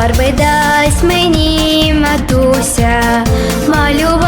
Фарби дасть мені матуся малювати.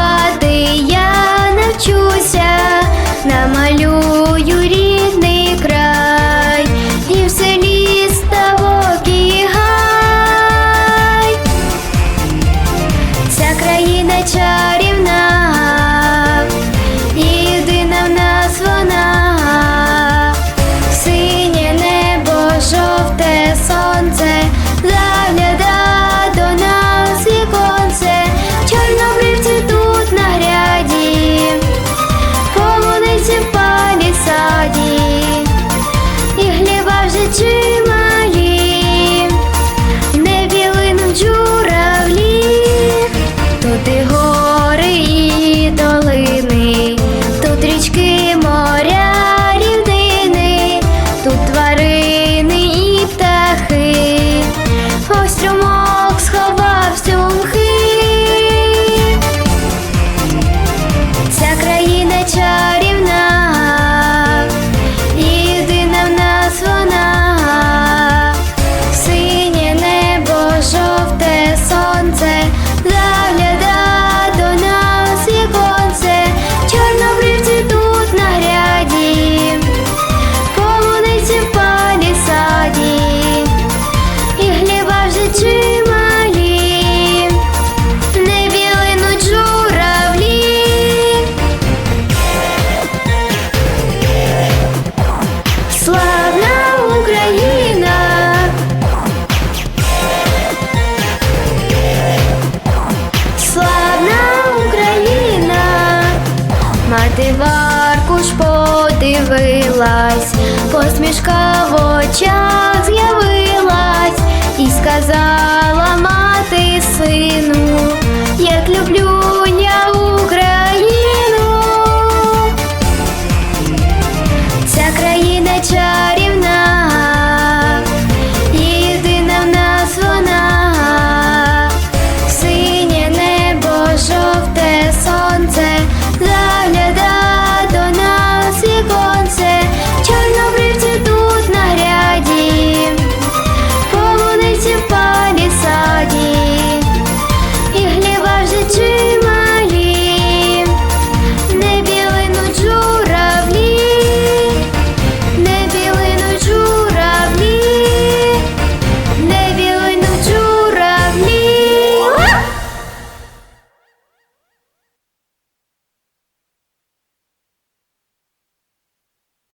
Аркуш подивилась, посмішка в очах з'явилась.